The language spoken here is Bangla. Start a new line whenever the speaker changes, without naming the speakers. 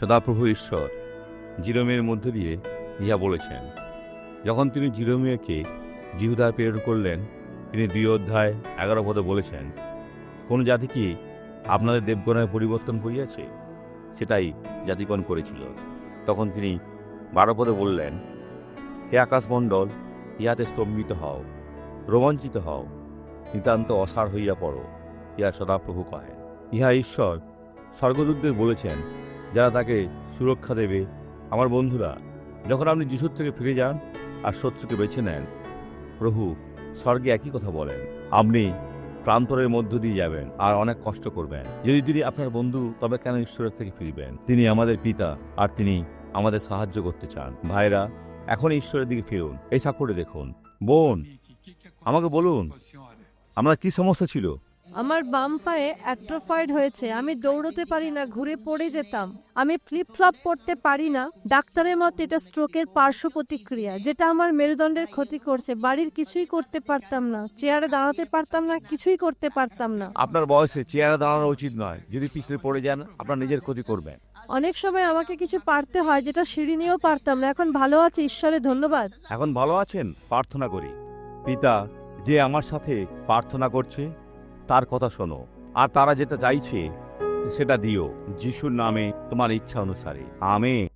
সদাপ্রভু ঈশ্বর, জিরোমের মধ্য দিয়ে ইহা বলেছেন, যখন তিনি জিরোমিয়াকে জিহুদার প্রেরণ করলেন, তিনি দুই অধ্যায় এগারো পদে বলেছেন, কোন জাতি কি আপনাদের দেবগণের পরিবর্তন হইয়াছে? সেটাই জাতিগণ করেছিল। তখন তিনি বারো পদে বললেন, হে আকাশমণ্ডল, ইহাতে স্তম্ভিত হও, রোমাঞ্চিত হও, নিতান্ত অসার হইয়া পড়ো, ইহা সদাপ্রভু কহেন। ইহা ঈশ্বর স্বর্গদূতদের বলেছেন যারা তাকে সুরক্ষা দেবে, আমার বন্ধুরা, যখন আপনি যিশুর থেকে ফিরে যান আর শত্রুকে বেছে নেন, প্রভু স্বর্গে একই কথা বলেন, আপনি প্রান্তরের মধ্য দিয়ে যাবেন আর অনেক কষ্ট করবেন। যদি তিনি আপনার বন্ধু, তবে কেন ঈশ্বরের থেকে ফিরবেন? তিনি আমাদের পিতা আর তিনি আমাদের সাহায্য করতে চান। ভাইরা এখন ঈশ্বরের দিকে ফিরুন। এই সাকুরে দেখুন। বোন, আমাকে বলুন, আমরা কি সমস্যা ছিল?
আমার বাম পায়ে অ্যাট্রোফয়েড হয়েছে আমি দৌড়তে পারি না ঘুরে পড়ে যেতাম। আমি ফ্লিপ ফ্লপ পড়তে পারি না ডাক্তারের মতে এটা স্ট্রোকের পার্শ্ব প্রতিক্রিয়া যেটা আমার মেরুদণ্ডের ক্ষতি করছে বাড়ির কিছুই করতে পারতাম না চেয়ারে দাঁড়াতে পারতাম না কিছুই করতে পারতাম না।
আপনার বয়সে চেয়ারে দাঁড়ানো উচিত নয় যদি পিছলে পড়ে যান আপনার নিজের ক্ষতি করবেন
অনেক সময় আমাকে কিছু পারতে হয় যেটা সিঁড়ি নিয়েও পারতাম না এখন ভালো আছে ঈশ্বরের ধন্যবাদ।
এখন ভালো আছেন? প্রার্থনা করি। পিতা যে আমার সাথে প্রার্থনা করছে তার কথা শোনো। আর তারা যেটা চাইছে, সেটা দিও। যিশুর নামে তোমার ইচ্ছা অনুসারে। আমে